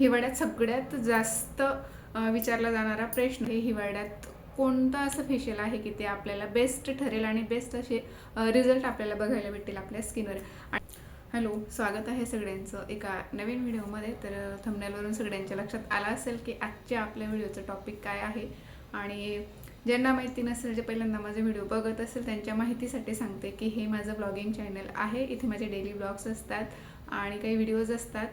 हिवाळ्यात सगळ्यात जास्त विचारला जाणारा प्रश्न हे हिवाळ्यात कोणतं असं फेशियल आहे की ते आपल्याला बेस्ट ठरेल आणि बेस्ट असे रिझल्ट आपल्याला बघायला भेटतील आपल्या स्किनवर हॅलो स्वागत आहे सगळ्यांचं एका नवीन व्हिडिओमध्ये. तर थंबनेलवरून सगळ्यांच्या लक्षात आलं असेल की आजच्या आपल्या व्हिडिओचं टॉपिक काय आहे. आणि ज्यांना माहिती नसेल जे पहिल्यांदा माझे व्हिडिओ बघत असेल त्यांच्या माहितीसाठी सांगते की हे माझं ब्लॉगिंग चॅनल आहे. इथे माझे डेली ब्लॉग्स असतात आणि काही व्हिडिओज असतात.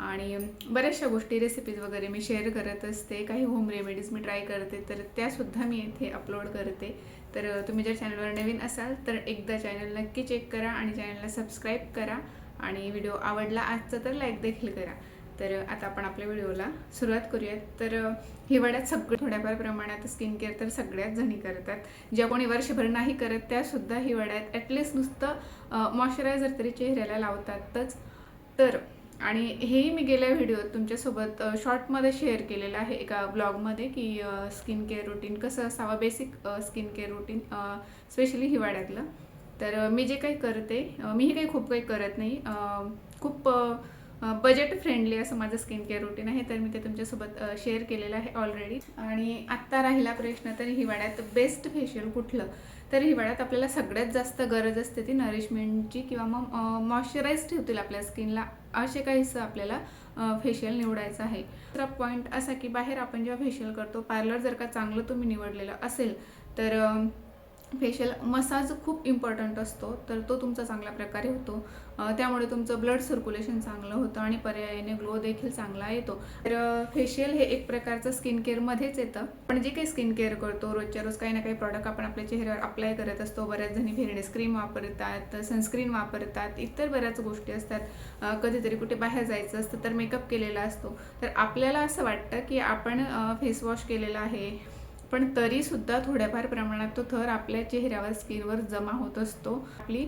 आणि बऱ्याचशा गोष्टी रेसिपीज वगैरे मी शेअर करत असते. काही होम रेमेडीज मी ट्राय करते तर त्यासुद्धा मी इथे अपलोड करते. तर तुम्ही जर चॅनलवर नवीन असाल तर एकदा चॅनल नक्की चेक करा आणि चॅनलला सबस्क्राईब करा. आणि व्हिडिओ आवडला आजचा तर लाईक देखील करा. तर आता आपण आपल्या व्हिडिओला सुरुवात करूयात. तर हिवाळ्यात सगळं थोड्याफार प्रमाणात स्किन केअर तर सगळ्याच जणी करतात. ज्या कोणी वर्षभर नाही करत त्यासुद्धा हिवाळ्यात ॲटलिस्ट नुसतं मॉइश्चरायझर तरी चेहऱ्याला लावतातच. तर आणि हेही मी गेल्या व्हिडिओत तुमच्यासोबत शॉर्टमध्ये शेअर केलेलं आहे एका ब्लॉगमध्ये की स्किन केअर रुटीन कसं असावं basic skin care routine specially हिवाळ्यातलं. तर मी जे काही करते मीही काही खूप काही करत नाही. खूप बजेट फ्रेंडली असं माझं स्किन केअर रुटीन आहे तर मी ते तुमच्यासोबत शेअर केलेलं आहे ऑलरेडी आणि आत्ता राहिला प्रश्न तर हिवाळ्यात बेस्ट फेशियल कुठलं? तर हिवाळ्यात आपल्याला सगळ्यात जास्त गरज असते ती नरिशमेंटची किंवा मग मॉइश्चराईज ठेवतील आपल्या स्किनला असे काहीसं आपल्याला फेशियल निवडायचं आहे. दुसरा पॉईंट असा की बाहेर आपण जेव्हा फेशियल करतो पार्लर जर का चांगलं तुम्ही निवडलेलं असेल तर फेशियल मसाज खूप इम्पॉर्टंट असतो. तर तो तुमचा चांगल्या प्रकारे होतो. त्यामुळे तुमचं ब्लड सर्क्युलेशन चांगलं होतं आणि पर्यायाने ग्लो देखील चांगला येतो. तर फेशियल हे एक प्रकारचं स्किन केअरमध्येच येतं. पण जे काही स्किन केअर करतो रोजच्या रोज काही ना काही प्रॉडक्ट आपण आपल्या चेहऱ्यावर अप्लाय करत असतो. बऱ्याच जणी फेअरनेस क्रीम वापरतात सनस्क्रीन वापरतात इतर बऱ्याच गोष्टी असतात. कधीतरी कुठे बाहेर जायचं असतं तर मेकअप केलेला असतो. तर आपल्याला असं वाटतं की आपण फेसवॉश केलेला आहे. पण तरीसुद्धा थोड्याफार प्रमाणात तो थर आपल्या चेहऱ्यावर स्किनवर जमा होत असतो. आपली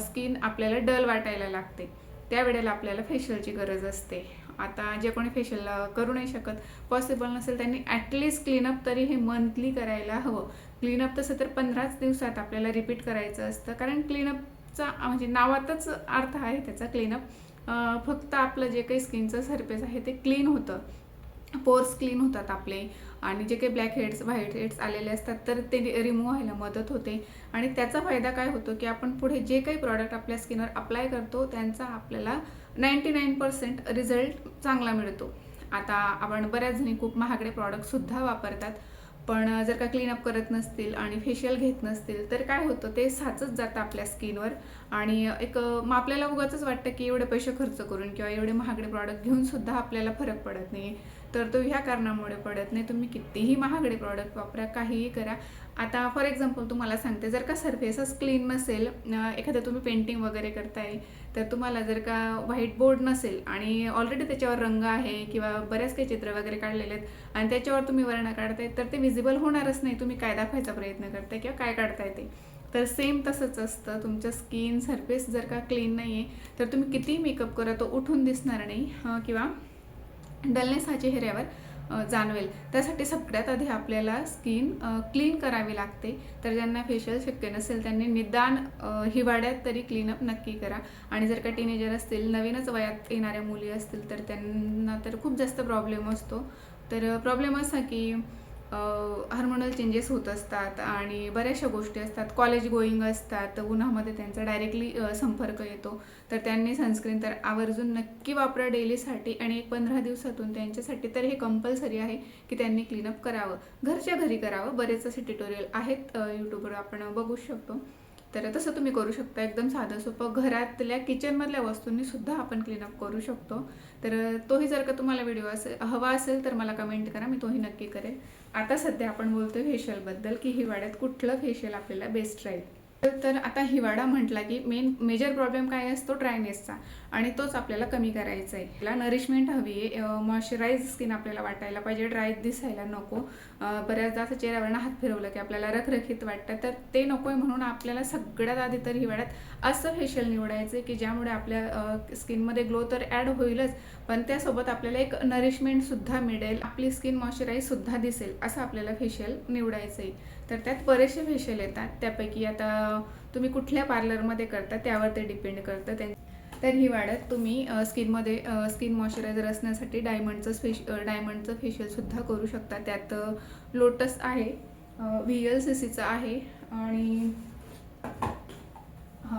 स्किन आपल्याला डल वाटायला लागते. त्यावेळेला आपल्याला फेशियलची गरज असते. आता जे कोणी फेशियल करू नाही शकत पॉसिबल नसेल त्यांनी ॲटलिस्ट क्लीनअप तरी हे मंथली करायला हवं. क्लीनअप तसं तर पंधराच दिवसात आपल्याला रिपीट करायचं असतं. कारण क्लीनअपचा म्हणजे नावातच अर्थ आहे त्याचा क्लीनअप फक्त आपलं जे काही स्किनचं सरफेस आहे ते क्लीन होतं. पोर्स क्लीन होतात आपले. आणि जे काही ब्लॅक हेड्स व्हाईट हेड्स आलेले असतात तर ते रिमूव्ह व्हायला मदत होते. आणि त्याचा फायदा काय होतो की आपण पुढे जे काही प्रॉडक्ट आपल्या स्किनवर अप्लाय करतो त्यांचा आपल्याला नाईंटी नाईन पर्सेंट रिझल्ट चांगला मिळतो. आता आपण बऱ्याच जणी खूप महागडे प्रॉडक्टसुद्धा वापरतात पण जर का क्लीनअप करत नसतील आणि फेशियल घेत नसतील तर काय होतं ते साचत जातं आपल्या स्किनवर आणि एक मग आपल्याला उगाच वाटतं की एवढे पैसे खर्च करून किंवा एवढे महागडे प्रॉडक्ट घेऊन सुद्धा आपल्याला फरक पडत नाही तर तो ह्या कारणामुळे पडत नाही. तुम्ही कितीही महागडे प्रॉडक्ट वापरा काहीही करा. आता फॉर एक्झाम्पल तुम्हाला सांगते जर का सरफेसच क्लीन नसेल एखादं तुम्ही पेंटिंग वगैरे करताय तर तुम्हाला जर का व्हाईट बोर्ड नसेल आणि ऑलरेडी त्याच्यावर रंग आहे किंवा बऱ्याच काही चित्र वगैरे काढलेले आहेत आणि त्याच्यावर तुम्ही वर्ण काढताय तर ते विजिबल होणारच नाही. तुम्ही काय दाखवायचा प्रयत्न करताय किंवा काय काढताय ते. तर सेम तसंच असतं. तुमचं स्किन सरफेस जर का क्लीन नाही आहे तर तुम्ही किती मेकअप करा तो उठून दिसणार नाही किंवा डलनेस हा चेहऱ्यावर जाणवेल. त्यासाठी सगळ्यात आधी आपल्याला स्किन क्लीन करावी लागते. तर ज्यांना फेशियल शक्य नसेल त्यांनी निदान हिवाळ्यात तरी क्लीनअप नक्की करा. आणि जर का टीनेजर असतील नवीनच वयात येणाऱ्या मुली असतील तर त्यांना तर खूप जास्त प्रॉब्लेम असतो. तर प्रॉब्लेम असा की हार्मोनल चेंजेस होत असतात आणि बऱ्याचशा गोष्टी असतात. कॉलेज गोईंग असतात उन्हामध्ये त्यांचा डायरेक्टली संपर्क येतो. तर त्यांनी सनस्क्रीन तर आवर्जून नक्की वापरा डेलीसाठी आणि एक पंधरा दिवसातून त्यांच्यासाठी तर हे कंपल्सरी आहे की त्यांनी क्लीनअप करावं. घरच्या घरी करावं. बरेच असे ट्युटोरियल आहेत यूट्यूबवर आपण बघू शकतो. तर तसं तुम्ही करू शकता. एकदम साधं सोपं. घरातल्या किचनमधल्या वस्तूंनी सुद्धा आपण क्लीनअप करू शकतो. तर तोही जर का तुम्हाला व्हिडिओ असेल हवा असेल तर मला कमेंट करा मी तोही नक्की करेन. आता सध्या आपण बोलतोय फेशियलबद्दल की हिवाळ्यात कुठलं फेशियल आपल्याला बेस्ट राहील? तर आता हिवाळा म्हटला की मेन मेजर प्रॉब्लेम काय असतो? ड्रायनेसचा आणि तोच आपल्याला कमी करायचा आहे. त्याला नरिशमेंट हवी आहे. मॉइश्चराईज स्किन आपल्याला वाटायला पाहिजे. ड्राय दिसायला नको. बऱ्याचदा असं चेहऱ्यावरनं हात फिरवलं की आपल्याला रखरखीत वाटतं. तर ते नको आहे म्हणून आपल्याला सगळ्यात आधी तर हिवाळ्यात असं फेशियल निवडायचं की ज्यामुळे आपल्या स्किनमध्ये ग्लो तर ॲड होईलच. पण त्यासोबत आपल्याला एक नरिशमेंटसुद्धा मिळेल. आपली स्किन मॉइश्चराईजसुद्धा दिसेल. असं आपल्याला फेशियल निवडायचं आहे तर त्यात बरेचसे फेशियल येतात. त्यापैकी आता तुम्ही कुठल्या पार्लरमध्ये करता त्यावर ते डिपेंड करतं. त्यां तर हिवाळ्यात तुम्ही स्किनमध्ये स्किन मॉइश्चरायझर असण्यासाठी डायमंडचं फेश डायमंडचं फेशियलसुद्धा करू शकता. त्यात लोटस आहे व्ही एल सी सीचं आहे आणि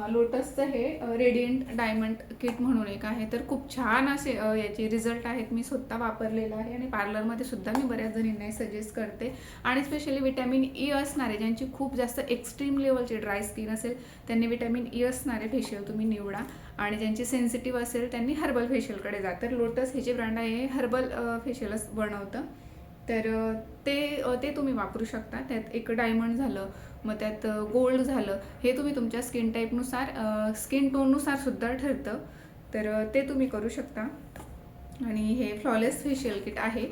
लोटसचं हे रेडियंट डायमंड किट म्हणून एक आहे. तर खूप छान असे याचे रिझल्ट आहेत. मी स्वतः वापरलेला आहे आणि पार्लरमध्ये सुद्धा मी बऱ्याच जणींना सजेस्ट करते. आणि स्पेशली विटॅमिन ई असणारे ज्यांची खूप जास्त एक्स्ट्रीम लेवलची ड्राय स्किन असेल त्यांनी विटॅमिन ई e असणारे फेशियल तुम्ही निवडा. आणि ज्यांची सेन्सिटिव्ह असेल त्यांनी हर्बल फेशियलकडे जा. तर लोटस हे जे ब्रँड आहे हे हर्बल फेशियलच बनवतं. तर ते ते तुम्ही वापरू शकता. त्यात एक डायमंड झालं मग त्यात गोल्ड झालं. हे तुम्ही तुमच्या स्किन टाईपनुसार स्किन टोननुसार सुद्धा ठरतं. तर ते तुम्ही करू शकता. आणि हे फ्लॉलेस फेशियल किट आहे.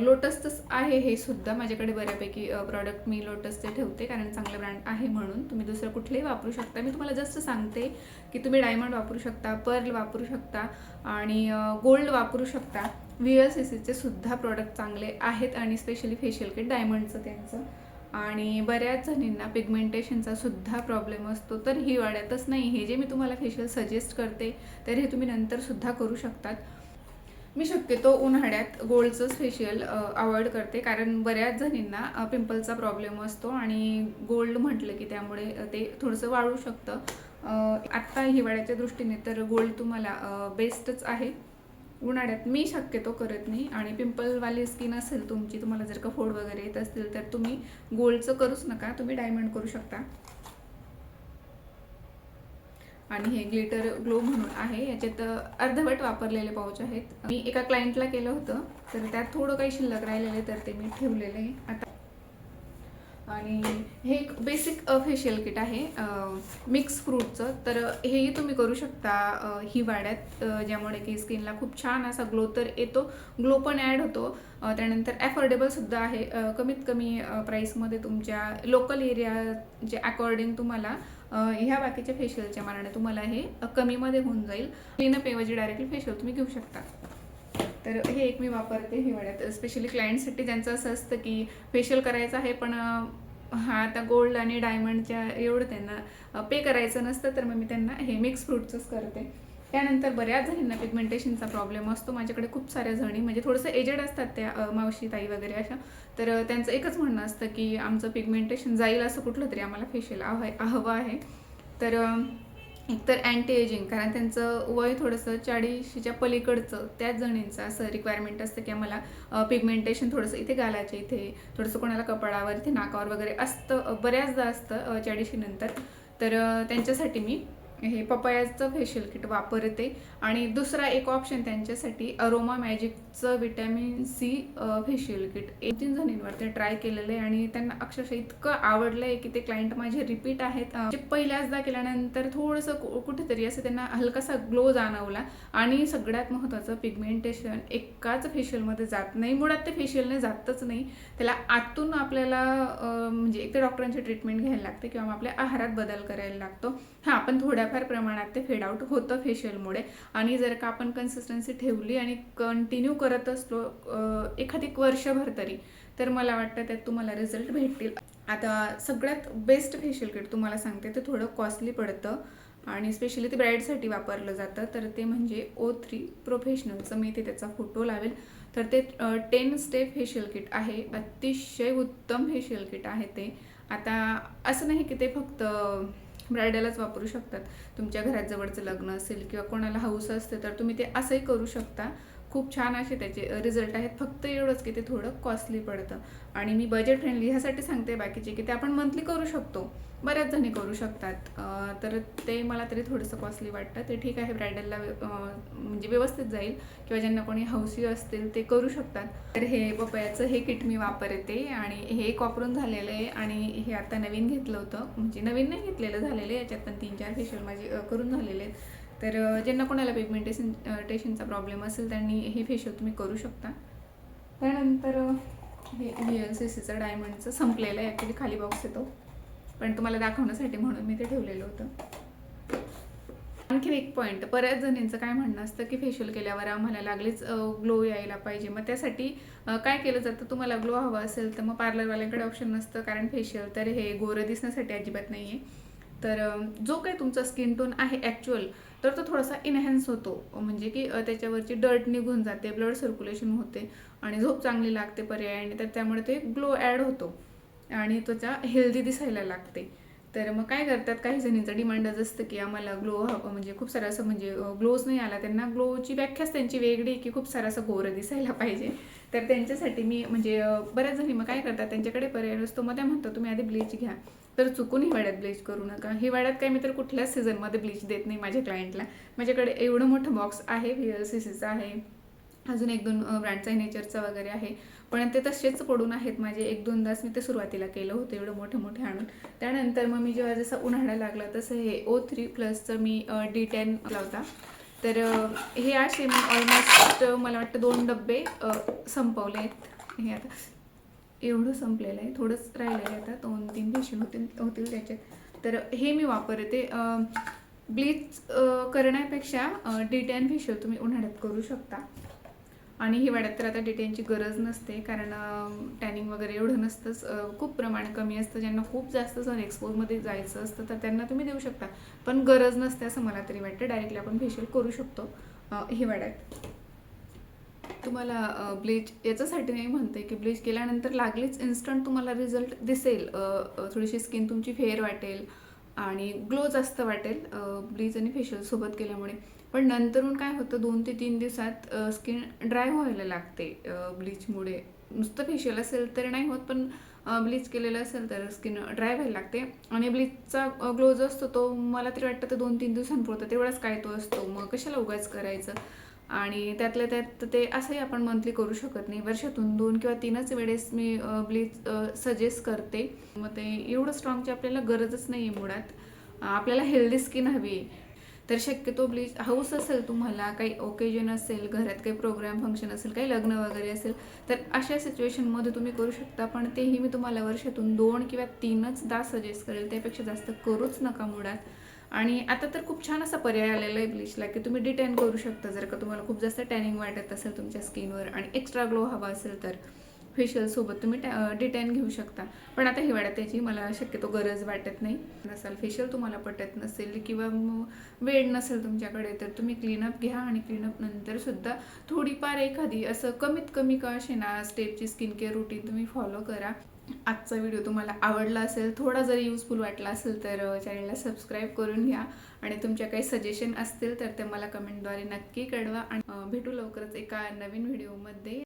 लोटसचंच आहे हे सुद्धा. माझ्याकडे बऱ्यापैकी प्रॉडक्ट मी लोटसचे ठेवते कारण चांगलं ब्रँड आहे म्हणून. तुम्ही दुसरं कुठलेही वापरू शकता. मी तुम्हाला जस्ट सांगते की तुम्ही डायमंड वापरू शकता पर्ल वापरू शकता आणि गोल्ड वापरू शकता. व्ही एल सी सीचे सुद्धा प्रॉडक्ट चांगले आहेत आणि स्पेशली फेशियल किट डायमंडचं त्यांचं. आणि बऱ्याच जणींना पिगमेंटेशनचा सुद्धा प्रॉब्लेम असतो. तर हिवाळ्यातच नाही. हे जे मी तुम्हाला फेशियल सजेस्ट करते तर हे तुम्ही नंतर सुद्धा करू शकतात. मी शक्यतो उन्हाळ्यात गोल्डचंच फेशियल अवॉइड करते. कारण बऱ्याच जणींना पिंपलचा प्रॉब्लेम असतो आणि गोल्ड म्हटलं की त्यामुळे ते थोडंसं वाळू शकतं. आत्ता हिवाळ्याच्या दृष्टीने तर गोल्ड तुम्हाला बेस्टच आहे. उन्हाळ्यात मी शक्यतो करत नाही. आणि पिंपलवाली स्किन असेल तुमची तुम्हाला जर का फोड वगैरे येत असतील तर तुम्ही गोल्डचं करूच नका. तुम्ही डायमंड करू शकता. आणि हे ग्लिटर ग्लो म्हणून आहे. याच्यात अर्धवट वापरलेले पाऊच आहेत. मी एका क्लायंटला केलं होतं तर त्यात थोडं काही शिल्लक राहिलेलं तर ते मी ठेवलेलं आहे. आता आणि हे एक बेसिक फेशियल किट आहे मिक्स फ्रूटचं तर हेही तुम्ही करू शकता हिवाळ्यात ज्यामुळे की स्किनला खूप छान असा ग्लो तर येतो. ग्लो पण ॲड होतो. त्यानंतर ॲफोर्डेबलसुद्धा आहे. कमीत कमी प्राईसमध्ये तुमच्या लोकल एरियाचे अकॉर्डिंग तुम्हाला ह्या बाकीच्या फेशियलच्या मानाने तुम्हाला हे कमीमध्ये होऊन जाईल. क्लीनअप ऐवजी डायरेक्टली फेशियल तुम्ही घेऊ शकता. तर हे एक मी वापरते हिवाळ्यात स्पेशली क्लायंटसाठी ज्यांचं असं असतं की फेशियल करायचं आहे पण हा आता गोल्ड आणि डायमंडच्या एवढं त्यांना पे करायचं नसतं तर मग मी त्यांना हे मिक्स फ्रूटचंच करते. त्यानंतर बऱ्याच जणींना पिगमेंटेशनचा प्रॉब्लेम असतो. माझ्याकडे खूप साऱ्या जणी म्हणजे थोडंसं एजेड असतात त्या मावशी ताई वगैरे अशा. तर त्यांचं एकच म्हणणं असतं की आमचं पिगमेंटेशन जाईल असं कुठलं तरी आम्हाला फेशियल हवं हवं आहे. तर एकतर अँटी एजिंग कारण त्यांचं वय थोडंसं चाळीशीच्या पलीकडचं त्याच जणींचं असं रिक्वायरमेंट असतं की आम्हाला पिगमेंटेशन थोडंसं इथे घालायचं इथे थोडंसं कोणाला कपाळावर इथे नाकावर वगैरे असतं बऱ्याचदा असतं चाळीशीनंतर तर त्यांच्यासाठी मी हे पपयाचं फेशियल किट वापरते. आणि दुसरा एक ऑप्शन त्यांच्यासाठी अरोमा मॅजिकचं विटॅमिन सी फेशियल किट एक तीन जणींवर ते ट्राय केलेलं आहे आणि त्यांना अक्षरशः इतकं आवडलं आहे की ते क्लायंट माझे रिपीट आहेत. जे म्हणजे पहिल्याचदा केल्यानंतर थोडंसं कुठेतरी असं त्यांना हलकासा ग्लो जाणवला. आणि सगळ्यात महत्त्वाचं पिगमेंटेशन एकाच फेशियलमध्ये जात नाही. मुळात ते फेशियलने जातच नाही. त्याला आतून आपल्याला म्हणजे एक तर डॉक्टरांची ट्रीटमेंट घ्यायला लागते किंवा मग आपल्या आहारात बदल करायला लागतो. हां पण थोड्याफार प्रमाणात ते फेड आउट होतं फेशियलमुळे आणि जर का आपण कन्सिस्टन्सी ठेवली आणि कंटिन्यू करत असलो एखादी वर्षभर तरी तर मला वाटतं त्यात तुम्हाला रिझल्ट भेटतील. आता सगळ्यात बेस्ट फेशियल किट तुम्हाला सांगते ते थोडं कॉस्टली पडतं. आणि स्पेशली ते ब्राईडसाठी वापरलं जातं. तर ते म्हणजे ओ थ्री प्रोफेशनलचं मी ते त्याचा फोटो लावेल. तर ते टेन स्टेप फेशियल किट आहे. अतिशय उत्तम फेशियल किट आहे ते. आता असं नाही की ते फक्त ब्रायडलच वापरू शकतात. तुमच्या घरात जवळचं लग्न असेल किंवा कोणाला हौस असते तर तुम्ही ते असंही करू शकता. खूप छान असे त्याचे रिझल्ट आहेत. फक्त एवढंच की ते थोडं कॉस्टली पडतं. आणि मी बजेट फ्रेंडली ह्यासाठी सांगते बाकीचे की ते आपण मंथली करू शकतो. बऱ्याच जणी करू शकतात. तर ते मला तरी थोडंसं कॉस्टली वाटतं. ते ठीक आहे ब्रायडलला म्हणजे व्यवस्थित जाईल. किंवा ज्यांना कोणी हौसी असतील ते करू शकतात. तर हे पपयाचं हे किट मी वापरते आणि हे एक वापरून झालेलं आहे. आणि हे आता नवीन घेतलं होतं. म्हणजे नवीन नाही घेतलेलं झालेलं आहे. याच्यात पण तीन चार फेशियल माझे करून झालेले आहेत. तर ज्यांना कोणाला पिगमेंटेशन टेशनचा प्रॉब्लेम असेल त्यांनी हे फेशियल तुम्ही करू शकता. त्यानंतर हे व्ही एल सी सीचं डायमंडचं संपलेलं आहे. ॲक्च्युली खाली बॉक्स येतो. पण तुम्हाला दाखवण्यासाठी म्हणून मी ते ठेवलेलं होतं. आणखी एक पॉईंट बऱ्याच जणींचं काय म्हणणं असतं की फेशियल केल्यावर आम्हाला लागलीच ग्लो यायला पाहिजे. मग त्यासाठी काय केलं जातं? तुम्हाला ग्लो हवा असेल तर मग पार्लरवाल्यांकडे ऑप्शन नसतं. कारण फेशियल तर हे गोरं दिसण्यासाठी अजिबात नाही आहे तर जो काही तुमचा स्किन टोन आहे ॲक्च्युअल तर तो थोडासा इन्हॅन्स होतो. म्हणजे की त्याच्यावरची डर्ट निघून जाते ब्लड सर्क्युलेशन होते आणि झोप चांगली लागते पर्यायाने तर त्यामुळे ते ग्लो ॲड होतो आणि त्वचा हेल्दी दिसायला लागते. तर मग काय करतात काही जणींचा डिमांडच असतं की आम्हाला ग्लो हवं म्हणजे खूप सारा असं म्हणजे ग्लोच नाही आला त्यांना ग्लोची व्याख्याच त्यांची वेगळी की खूप सारा असं गोरं दिसायला पाहिजे. तर त्यांच्यासाठी मी म्हणजे बऱ्याच जणी मग काय करतात त्यांच्याकडे पर्याय नसतो. मग त्या म्हणतात तुम्ही आधी ब्लीच घ्या. तर चुकून हिवाळ्यात ब्लीच करू नका. हिवाळ्यात काय मी तर कुठल्याच सीझनमध्ये ब्लीच देत नाही माझ्या क्लायंटला माझ्याकडे एवढं मोठं बॉक्स आहे व्ही एल सी सीचं आहे. अजून एक दोन ब्रँडचा नेचरचा वगैरे आहे. पण ते तसेच पडून आहेत माझे. एक दोन तास मी ते सुरुवातीला केलं होतं एवढं मोठं मोठे आणून. त्यानंतर मग मी जेव्हा जसं उन्हाळा लागला तसं हे ओ थ्री प्लसचं मी डी टेन लावता. तर हे असे मी ऑलमोस्ट मला वाटतं दोन डब्बे संपवले आहेत हे आता एवढं संपलेलं आहे थोडंच राहिलेलं आहे आता दोन तीन फेशियल होतील होतील त्याच्यात. तर हे मी वापरते. ब्लीच करण्यापेक्षा डी फेशियल तुम्ही उन्हाळ्यात करू शकता. आणि हिवाळ्यात तर आता डिटेनची गरज नसते कारण टॅनिंग वगैरे एवढं नसतंच. खूप प्रमाण कमी असतं ज्यांना खूप जास्त सन एक्सपोजमध्ये जायचं असतं तर त्यांना तुम्ही देऊ शकता. पण गरज नसते असं मला तरी वाटतं. डायरेक्टली आपण फेशियल करू शकतो हिवाळ्यात. तुम्हाला ब्लीच याच्यासाठी नाही म्हणते की ब्लीच केल्यानंतर लागलीच इन्स्टंट तुम्हाला रिझल्ट दिसेल. थोडीशी स्किन तुमची फेअर वाटेल आणि ग्लो जास्त वाटेल ब्लीच आणि फेशियल सोबत केल्यामुळे. पण नंतरून काय होतं दोन ते तीन दिवसात स्किन ड्राय व्हायला लागते ब्लीचमुळे नुसतं फेशियल असेल तर नाही होत पण ब्लीच केलेलं असेल तर स्किन ड्राय व्हायला लागते. आणि ब्लीचचा ग्लो जो असतो तो मला तरी वाटतं तर दोन तीन दिवसांपुरता तेवढाच काय तो असतो. मग कशाला उगाच करायचं? आणि त्यातल्या त्यात ते असंही आपण मंथली करू शकत नाही. वर्षातून दोन किंवा तीनच वेळेस मी ब्लीच सजेस्ट करते. मग ते एवढं स्ट्रॉंगची आपल्याला गरजच नाही आहे मुळात. आपल्याला हेल्दी स्किन हवी आहे. तर शक्यतो ब्लीच हाऊस असेल तुम्हाला काही ओकेजन असेल घरात काही प्रोग्राम फंक्शन असेल काही लग्न वगैरे असेल तर अशा सिच्युएशनमध्ये तुम्ही करू शकता. पण तेही मी तुम्हाला वर्षातून दोन किंवा तीनच दा सजेस्ट करेल. त्यापेक्षा जास्त करूच नका मुळात. आणि आता तर खूप छान असा पर्याय आलेला आहे ब्लीचला की तुम्ही डिटेन करू शकता. जर का तुम्हाला खूप जास्त टॅनिंग वाटत असेल तुमच्या स्किनवर आणि एक्स्ट्रा ग्लो हवा असेल तर फेशियलसोबत तुम्ही डिटेन घेऊ शकता. पण आता हिवाळ्यात त्याची मला शक्यतो गरज वाटत नाही. नसाल फेशियल तुम्हाला पटत नसेल किंवा मग वेळ नसेल तुमच्याकडे तर तुम्ही क्लीनअप घ्या आणि क्लीनअप नंतर सुद्धा थोडीफार एखादी असं कमीत कमी का असे ना स्टेपची स्किन केअर रुटीन तुम्ही फॉलो करा. आजचा व्हिडिओ तुम्हाला आवडला असेल थोडा जरी युजफुल वाटला असेल तर चॅनलला सबस्क्राईब करून घ्या. आणि तुमच्या काही सजेशन असतील तर ते मला कमेंटद्वारे नक्की कळवा. आणि भेटू लवकरच एका नवीन व्हिडिओमध्ये.